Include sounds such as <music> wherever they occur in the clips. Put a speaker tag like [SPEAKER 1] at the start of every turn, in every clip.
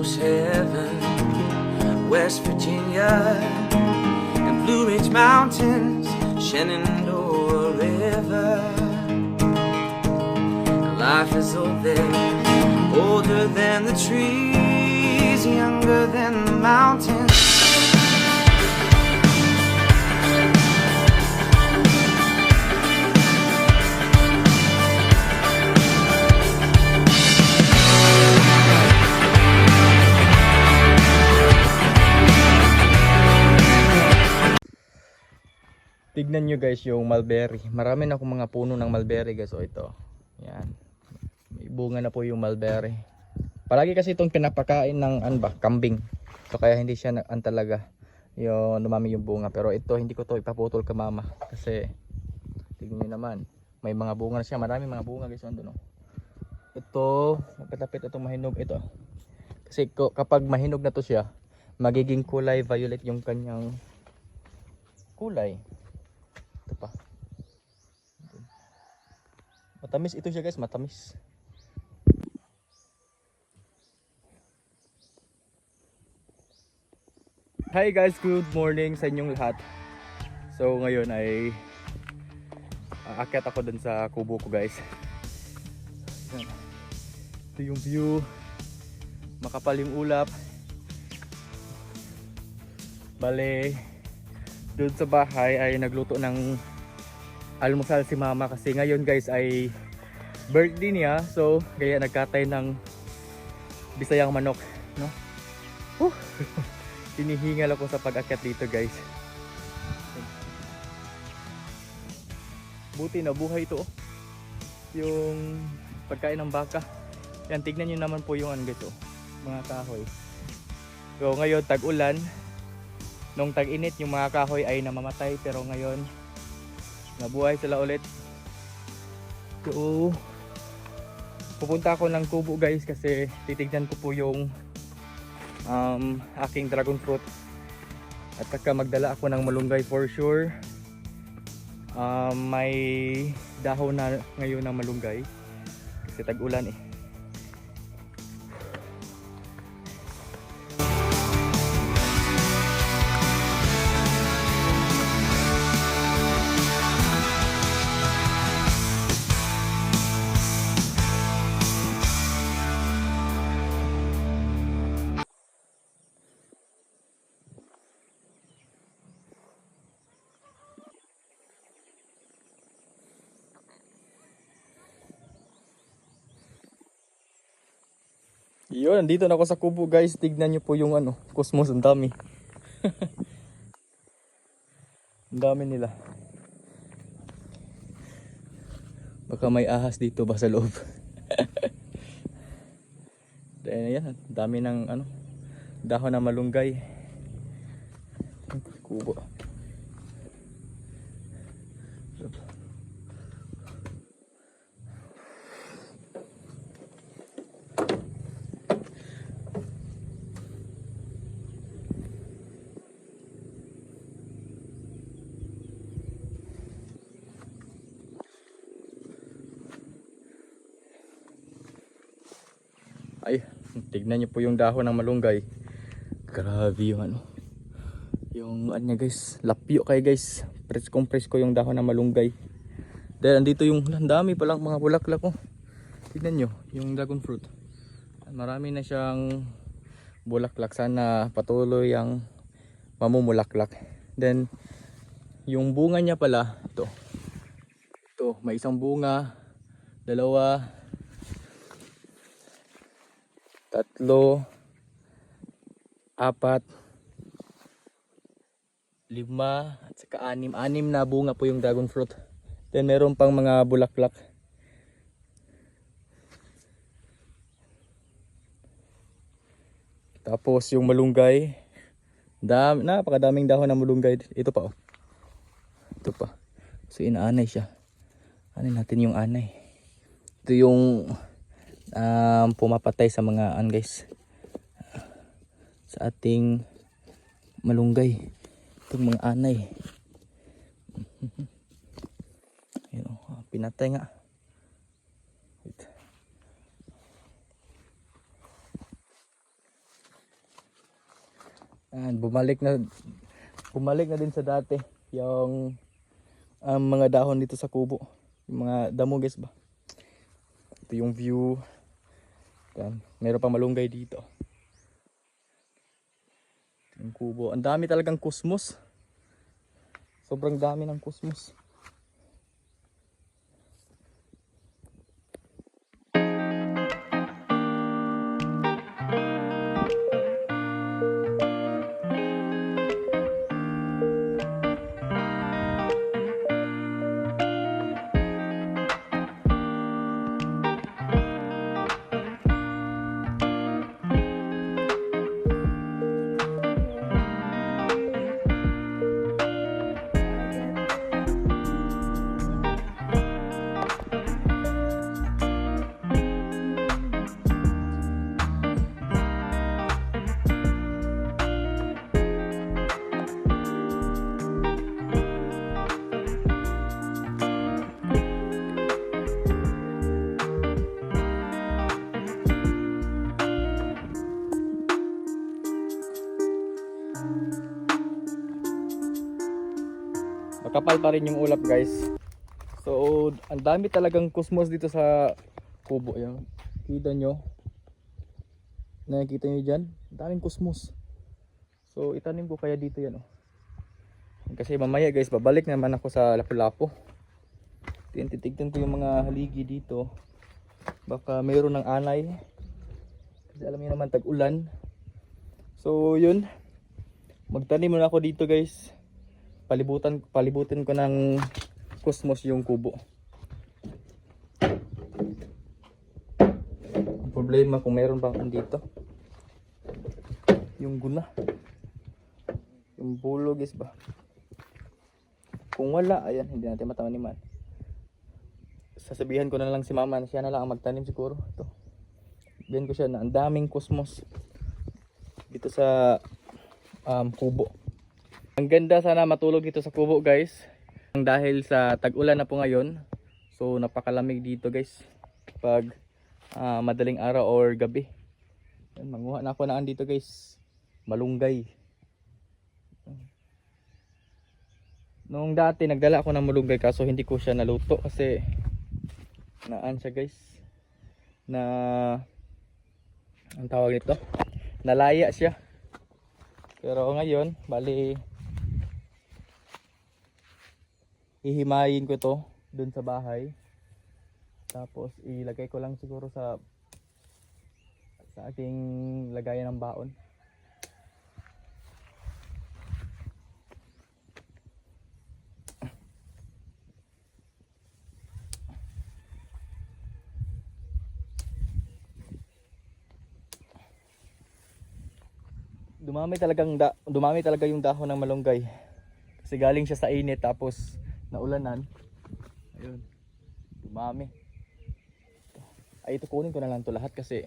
[SPEAKER 1] almost heaven. West Virginia and Blue Ridge Mountains, Shenandoah River. Life is old there, older than the trees, younger than the mountains.
[SPEAKER 2] Tignan nyo guys yung mulberry. Marami na akong mga puno ng mulberry guys. O ito. Yan. May bunga na po yung mulberry. Palagi kasi itong pinapakain ng ano ba, kambing. So kaya hindi siya an talaga yung lumami yung bunga. Pero ito hindi ko to ipaputol ka mama. Kasi tignan nyo naman. May mga bunga na siya. Marami mga bunga guys. Ando no. Ito, magkatapit itong mahinog. Ito. Kasi kapag mahinog na to siya, magiging kulay violet yung kanyang kulay. Ito pa. Matamis ito siya guys, matamis. Hi guys, good morning sa inyong lahat. So ngayon ay aakyat ako dun sa kubo ko guys. Yan. Ito yung view. Makapal yung ulap. Bale, doon sa bahay ay nagluto ng almusal si mama kasi ngayon guys ay birthday niya. So kaya nagkatay ng bisayang manok no? Whew. <laughs> hinihingal ako sa pag-akyat dito guys. Buti na buhay ito oh. yung pagkain ng baka. Yan tignan nyo naman po yung ano guys oh, mga kahoy. So ngayon tag-ulan nung tag-init yung mga kahoy ay namamatay pero ngayon nabuhay sila ulit. So pupunta ako ng kubo guys kasi titignan ko po yung um, aking dragon fruit. At saka magdala ako ng malunggay for sure. Um, may dahon na ngayon ng malunggay. Kasi tag-ulan eh Yun, nandito na ako sa kubo guys. Tignan nyo po yung ano, cosmos. Ang dami. <laughs> ang dami nila. Baka may ahas dito ba sa loob. <laughs> Dahil yan, ang dami ng ano, dahon na malunggay. Kubo. Ay, tignan niyo po yung dahon ng malunggay. Grabe yung ano. Yung ano guys, lapyo kay guys. Preskong presko yung dahon ng malunggay. Dahil andito yung ang dami palang mga bulaklak oh. Tignan niyo, yung dragon fruit. Marami na siyang bulaklak. Sana patuloy ang mamumulaklak. Then, yung bunga niya pala, ito. Ito, may isang bunga, dalawa, tatlo, apat, lima, at saka anim. Anim na bunga po yung dragon fruit. Then meron pang mga bulaklak. Tapos yung malunggay. Dami, napakadaming dahon ng malunggay. Ito pa oh. Ito pa. So inaanay siya. Ano natin yung anay. Ito yung um, pumapatay sa mga an guys sa ating malunggay itong mga anay <laughs> Ayun, oh, pinatay nga Wait. And bumalik na bumalik na din sa dati yung ang mga dahon dito sa kubo. Yung mga damo guys ba. Ito yung view. Yan. Meron pa malunggay dito. Yung kubo. Ang dami talagang kusmos. Sobrang dami ng kusmos. Makapal pa rin yung ulap guys. So, ang dami talagang kusmos dito sa kubo. Yan. Kita nyo. Nakikita nyo dyan? Daming kusmos. So, itanim ko kaya dito yan. Oh. Kasi mamaya guys, babalik naman ako sa Lapu-Lapu. Titignan ko yung mga haligi dito. Baka mayroon ng anay. Kasi alam niyo naman tag-ulan. So, yun. Magtanim muna ako dito guys palibutan palibutin ko ng cosmos yung kubo. Ang problema kung meron bang andito. Yung guna. Yung bulog is ba? Kung wala, ayan, hindi natin mataniman. Sasabihan ko na lang si mama na siya na lang ang magtanim siguro. Ito. Sabihan ko siya na ang daming cosmos dito sa um, kubo. Ang ganda sana matulog dito sa kubo guys. Dahil sa tag-ulan na po ngayon. So napakalamig dito guys. Pag ah, madaling araw or gabi. Yan, manguha na ako na dito guys. Malunggay. Noong dati nagdala ako ng malunggay kaso hindi ko siya naluto kasi naan siya guys. Na ang tawag nito? Nalaya siya. Pero ngayon, bali hihimayin ko to dun sa bahay. Tapos ilagay ko lang siguro sa sa aking lagayan ng baon dumami talagang da, dumami talaga yung dahon ng malunggay kasi galing siya sa init tapos naulanan. Ayun. Dumami. Ay ito kunin ko na lang to lahat kasi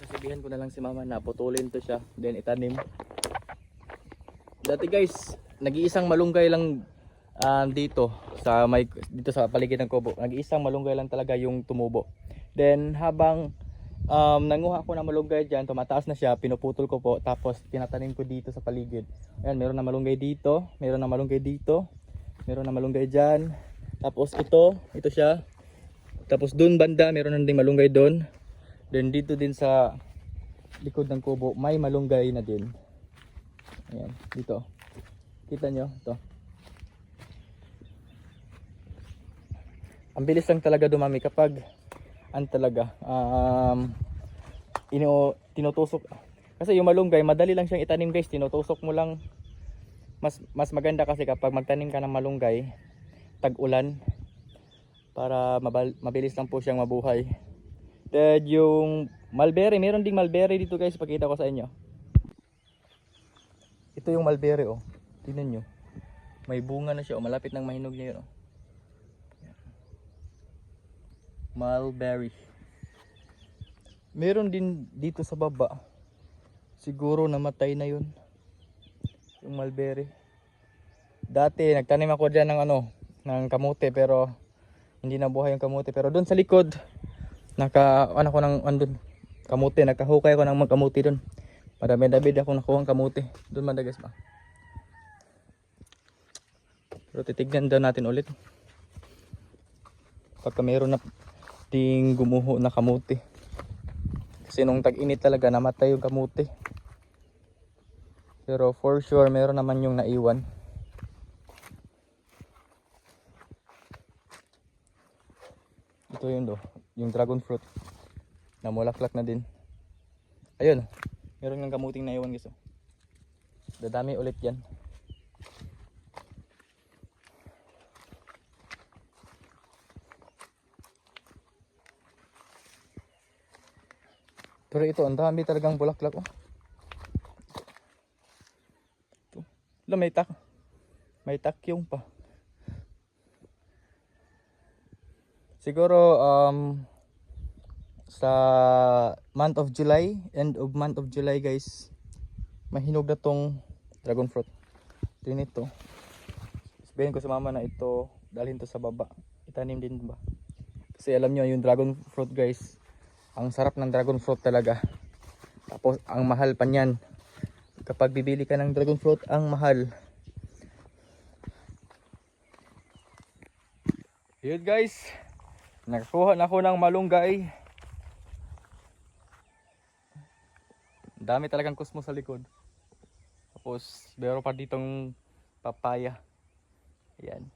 [SPEAKER 2] sasabihan ko na lang si mama na putulin to siya then itanim. Dati guys, nag-iisang malunggay lang um, dito sa may dito sa paligid ng kubo. Nag-iisang malunggay lang talaga yung tumubo. Then habang um, nanguha ko ng malunggay dyan, tumataas na siya, pinuputol ko po, tapos tinatanim ko dito sa paligid. Ayan, meron na malunggay dito, meron na malunggay dito, meron na malunggay dyan. Tapos ito, ito siya. Tapos dun banda, meron na ding malunggay dun. Then dito din sa likod ng kubo, may malunggay na din. Ayan, dito. Kita nyo, ito. Ang bilis lang talaga dumami kapag an talaga. Um ino tinutusok. Kasi yung malunggay madali lang siyang itanim guys. Tinutusok mo lang. Mas mas maganda kasi kapag magtanim ka ng malunggay tag-ulan para mabal, mabilis lang po siyang mabuhay. Then yung mulberry meron ding mulberry dito guys. Pakita ko sa inyo. Ito yung mulberry oh. Tingnan nyo. May bunga na siya oh. Malapit nang mahinog niya yun oh mulberry. Meron din dito sa baba. Siguro namatay na yun. Yung mulberry. Dati nagtanim ako dyan ng ano, ng kamote pero hindi na buhay yung kamote. Pero doon sa likod, naka, ano ko ng, andun, kamote, nakahukay ko ng mga kamote doon. Madami-dami din akong nakuha kamuti. Doon madagas ba? Pero titignan daw natin ulit. Pagka meron na ting gumuho na kamuti. Kasi nung tag-init talaga namatay yung kamuti. Pero for sure meron naman yung naiwan. Ito yun do, yung dragon fruit. Namulaklak na din. Ayun, meron ng kamuting naiwan guys. oh. Dadami ulit yan. Pero ito, ang dami talagang bulaklak oh. Ito. Wala, may tak. May takyong pa. Siguro um sa month of July, end of month of July guys, mahinog na tong dragon fruit. Ito yun ito. Sabihin ko sa mama na ito, dalhin to sa baba. Itanim din ba? Kasi alam nyo, yung dragon fruit guys, ang sarap ng dragon fruit talaga. Tapos, ang mahal pa niyan. Kapag bibili ka ng dragon fruit, ang mahal. Yun guys, nakakuha na ako ng malunggay. Dami talagang kusmo sa likod. Tapos, meron pa ditong papaya. Ayan.